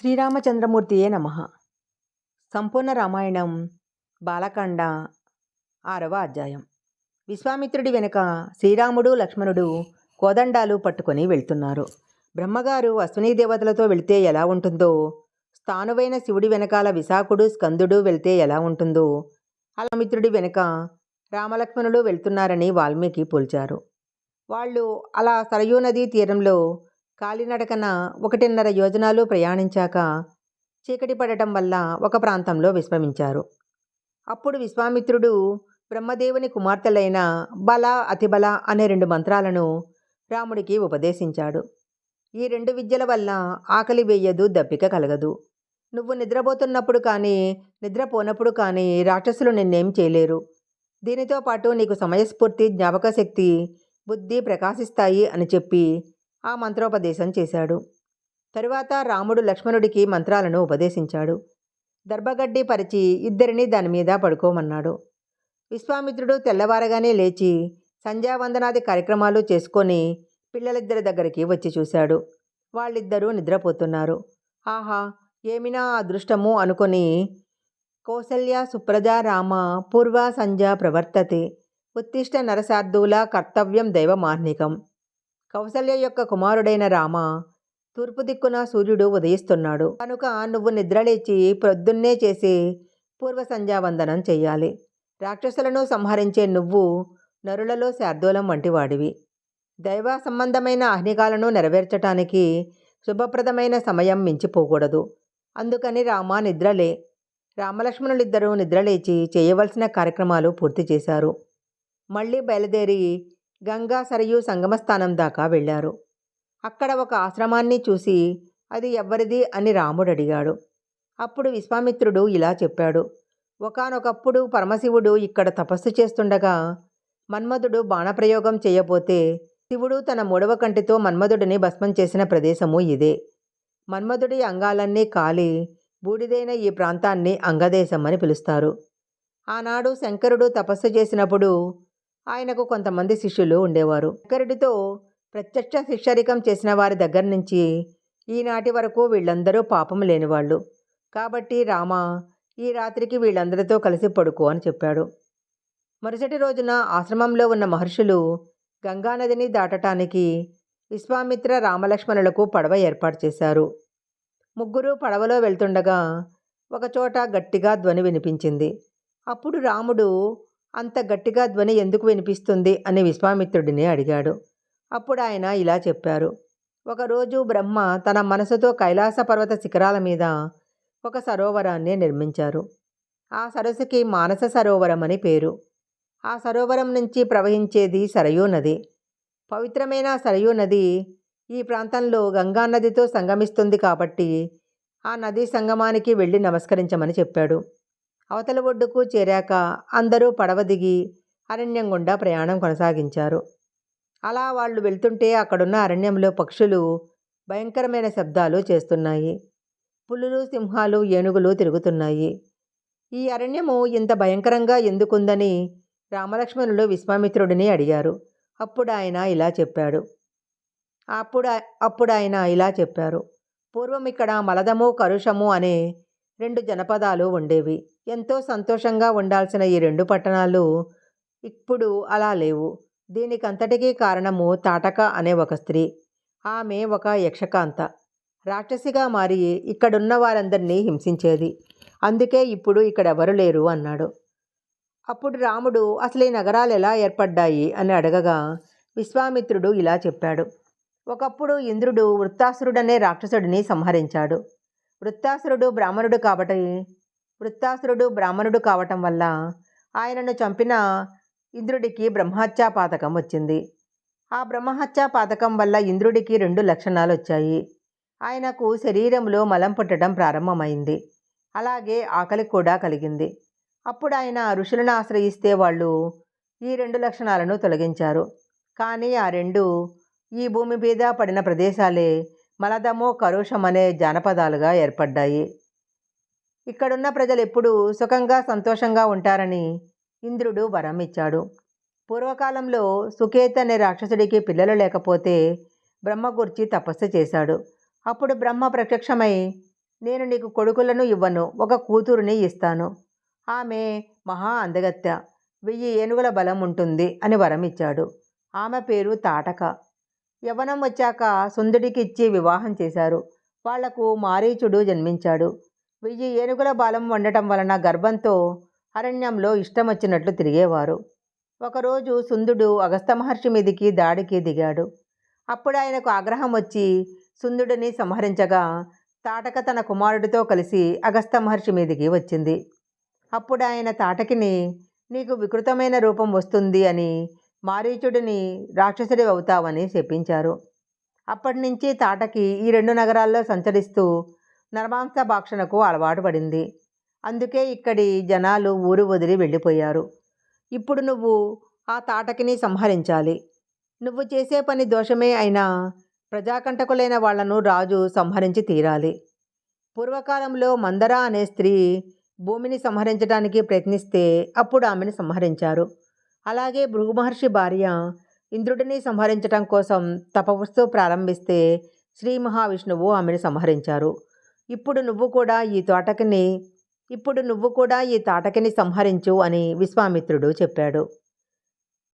శ్రీరామచంద్రమూర్తియే నమ. సంపూర్ణ రామాయణం బాలకాండ ఆరవ అధ్యాయం. విశ్వామిత్రుడి వెనుక శ్రీరాముడు లక్ష్మణుడు కోదండాలు పట్టుకొని వెళ్తున్నారు. బ్రహ్మగారు అశ్విని దేవతలతో వెళితే ఎలా ఉంటుందో స్థానువైన శివుడి వెనకాల విశాఖుడు స్కందుడు వెళ్తే ఎలా ఉంటుందో అలమిత్రుడి వెనుక రామలక్ష్మణుడు వెళ్తున్నారని వాల్మీకి పోల్చారు. వాళ్ళు అలా సరయూ నదీ తీరంలో కాలినడకన ఒకటిన్నర యోజనాలు ప్రయాణించాక చీకటి పడటం వల్ల ఒక ప్రాంతంలో విశ్రమించారు. అప్పుడు విశ్వామిత్రుడు బ్రహ్మదేవుని కుమార్తెలైన బల అతిబల అనే రెండు మంత్రాలను రాముడికి ఉపదేశించాడు. ఈ రెండు విద్యల వల్ల ఆకలి వేయదు దప్పిక కలగదు. నువ్వు నిద్రపోతున్నప్పుడు కానీ నిద్రపోనప్పుడు కానీ రాక్షసులు నిన్నేం చేయలేరు. దీనితో పాటు నీకు సమయస్ఫూర్తి జ్ఞాపకశక్తి బుద్ధి ప్రకాశిస్తాయి అని చెప్పి ఆ మంత్రోపదేశం చేశాడు. తరువాత రాముడు లక్ష్మణుడికి మంత్రాలను ఉపదేశించాడు. దర్భగడ్డి పరిచి ఇద్దరిని దాని మీద పడుకోమన్నాడు. విశ్వామిత్రుడు తెల్లవారగానే లేచి సంధ్యావందనాది కార్యక్రమాలు చేసుకొని పిల్లలిద్దరి దగ్గరికి వచ్చి చూశాడు. వాళ్ళిద్దరూ నిద్రపోతున్నారు. ఆహా! ఏమినా అదృష్టము అనుకొని కౌసల్య సుప్రజ రామ పూర్వ సంధ్య ప్రవర్తతే. ఉత్తిష్ట నరసార్థుల కర్తవ్యం దైవమార్నికం కౌసల్య యొక్క కుమారుడైన రామ తూర్పు దిక్కున సూర్యుడు ఉదయిస్తున్నాడు. కనుక నువ్వు నిద్రలేచి ప్రొద్దున్నే చేసి పూర్వ సంధ్యావందనం చేయాలి రాక్షసులను సంహరించే నువ్వు నరులలో శార్దూలం వంటివాడివి. దైవ సంబంధమైన అహ్నికాలను నెరవేర్చటానికి శుభప్రదమైన సమయం మించిపోకూడదు. అందుకని రామ నిద్రలే. రామలక్ష్మణులిద్దరూ నిద్రలేచి చేయవలసిన కార్యక్రమాలు పూర్తి చేశారు. మళ్ళీ బయలుదేరి గంగా సరయు సంగమస్థానం దాకా వెళ్ళారు. అక్కడ ఒక ఆశ్రమాన్ని చూసి అది ఎవ్వరిది అని రాముడు అడిగాడు అప్పుడు విశ్వామిత్రుడు ఇలా చెప్పాడు. ఒకనొకప్పుడు పరమశివుడు ఇక్కడ తపస్సు చేస్తుండగా మన్మధుడు బాణప్రయోగం చేయబోతే శివుడు తన మూడవ కంటితో మన్మధుడిని భస్మం చేసిన ప్రదేశము ఇదే. మన్మధుడి అంగాలన్నీ కాలి బూడిదైన ఈ ప్రాంతాన్ని అంగదేశం అని పిలుస్తారు. ఆనాడు శంకరుడు తపస్సు చేసినప్పుడు ఆయనకు కొంతమంది శిష్యులు ఉండేవారు. శంకరుడితో ప్రత్యక్ష శిష్యరికం చేసిన వారి దగ్గర నుంచి ఈనాటి వరకు వీళ్ళందరూ పాపం లేనివాళ్ళు. కాబట్టి రామ ఈ రాత్రికి వీళ్ళందరితో కలిసి పడుకో అని చెప్పాడు. మరుసటి రోజున ఆశ్రమంలో ఉన్న మహర్షులు గంగానదిని దాటటానికి విశ్వామిత్ర రామలక్ష్మణులకు పడవ ఏర్పాటు చేశారు. ముగ్గురు పడవలో వెళ్తుండగా ఒకచోట గట్టిగా ధ్వని వినిపించింది. అప్పుడు రాముడు అంత గట్టిగా ధ్వని ఎందుకు వినిపిస్తుంది? అని విశ్వామిత్రుడిని అడిగాడు. అప్పుడు ఆయన ఇలా చెప్పారు. ఒకరోజు బ్రహ్మ తన మనసుతో కైలాస పర్వత శిఖరాల మీద ఒక సరోవరాన్ని నిర్మించారు. ఆ సరస్సుకి మానస సరోవరం అని పేరు. ఆ సరోవరం నుంచి ప్రవహించేది సరయూ నది. పవిత్రమైన సరయూ నది ఈ ప్రాంతంలో గంగా నదితో సంగమిస్తుంది కాబట్టి ఆ నదీ సంగమానికి వెళ్ళి నమస్కరించమని చెప్పాడు. అవతల ఒడ్డుకు చేరాక అందరూ పడవ దిగి అరణ్యం గుండా ప్రయాణం కొనసాగించారు. అలా వాళ్ళు వెళ్తుంటే అక్కడున్న అరణ్యంలో పక్షులు భయంకరమైన శబ్దాలు చేస్తున్నాయి. పులులు సింహాలు ఏనుగులు తిరుగుతున్నాయి. ఈ అరణ్యము ఇంత భయంకరంగా ఎందుకుందని రామలక్ష్మణులు విశ్వామిత్రుడిని అడిగారు. అప్పుడు ఆయన ఇలా చెప్పాడు. అప్పుడు అప్పుడు ఆయన ఇలా చెప్పారు. పూర్వం ఇక్కడ మలదము కరుషము అనే రెండు జనపదాలు ఉండేవి. ఎంతో సంతోషంగా ఉండాల్సిన ఈ రెండు పట్టణాలు ఇప్పుడు అలా లేవు. దీనికంతటికీ కారణము తాటక అనే ఒక స్త్రీ. ఆమె ఒక యక్షకాంత. రాక్షసిగా మారి ఇక్కడున్న వారందరినీ హింసించేది. అందుకే ఇప్పుడు ఇక్కడ ఎవరు లేరు అన్నాడు. అప్పుడు రాముడు అసలు ఈ నగరాలు ఎలా ఏర్పడ్డాయి? అని అడగగా విశ్వామిత్రుడు ఇలా చెప్పాడు. ఒకప్పుడు ఇంద్రుడు వృత్తాసురుడనే రాక్షసుడిని సంహరించాడు. వృత్తాసురుడు బ్రాహ్మణుడు కాబట్టి వృత్తాసురుడు బ్రాహ్మణుడు కావటం వల్ల ఆయనను చంపిన ఇంద్రుడికి బ్రహ్మహత్యా పాతకం వచ్చింది. ఆ బ్రహ్మహత్యా పాతకం వల్ల ఇంద్రుడికి రెండు లక్షణాలు వచ్చాయి ఆయనకు శరీరంలో మలం పుట్టడం ప్రారంభమైంది. అలాగే ఆకలి కూడా కలిగింది. అప్పుడు ఆయన ఋషులను ఆశ్రయిస్తే వాళ్ళు ఈ రెండు లక్షణాలను తొలగించారు. కానీ ఆ రెండు ఈ భూమి మీద పడిన ప్రదేశాలే మలదమో కరుషం అనే జానపదాలుగా ఏర్పడ్డాయి. ఇక్కడున్న ప్రజలు ఎప్పుడూ సుఖంగా సంతోషంగా ఉంటారని ఇంద్రుడు వరం ఇచ్చాడు పూర్వకాలంలో సుకేత్ అనే రాక్షసుడికి పిల్లలు లేకపోతే బ్రహ్మ గుర్చి తపస్సు చేశాడు. అప్పుడు బ్రహ్మ ప్రత్యక్షమై నేను నీకు కొడుకులను ఇవ్వను ఒక కూతురుని ఇస్తాను. ఆమె మహా అందగత్తె. వెయ్యి ఏనుగుల బలం ఉంటుంది అని వరం ఇచ్చాడు ఆమె పేరు తాటక. యవ్వనం వచ్చాక సుందుడికి ఇచ్చి వివాహం చేశారు. వాళ్ళకు మారీచుడు జన్మించాడు. వెయ్యి ఏనుగుల బాలం వండటం వలన గర్భంతో అరణ్యంలో ఇష్టం వచ్చినట్లు తిరిగేవారు. ఒకరోజు సుందుడు అగస్త మహర్షి మీదికి దాడికి దిగాడు. అప్పుడు ఆయనకు ఆగ్రహం వచ్చి సుందుడిని సంహరించగా తాటక తన కుమారుడితో కలిసి అగస్త మహర్షి మీదికి వచ్చింది. అప్పుడు ఆయన తాటకిని నీకు వికృతమైన రూపం వస్తుంది అని మారీచుడిని రాక్షసుడి అవుతావని చెప్పించారు అప్పటి నుంచి తాటకి ఈ రెండు నగరాల్లో సంచరిస్తూ నరమాంస భాక్షణకు అలవాటు పడింది. అందుకే ఇక్కడి జనాలు ఊరు వదిలి వెళ్ళిపోయారు. ఇప్పుడు నువ్వు ఆ తాటకిని సంహరించాలి. నువ్వు చేసే పని దోషమే అయినా ప్రజాకంటకులైన వాళ్ళను రాజు సంహరించి తీరాలి. పూర్వకాలంలో మందర అనే స్త్రీ భూమిని సంహరించడానికి ప్రయత్నిస్తే అప్పుడు ఆమెను సంహరించారు. అలాగే భృగు మహర్షి భార్య ఇంద్రుడిని సంహరించటం కోసం తపవస్తు ప్రారంభిస్తే శ్రీ మహావిష్ణువు ఆమెను సంహరించారు. ఇప్పుడు నువ్వు కూడా ఈ తోటకిని ఇప్పుడు నువ్వు కూడా ఈ తాటకిని సంహరించు అని విశ్వామిత్రుడు చెప్పాడు.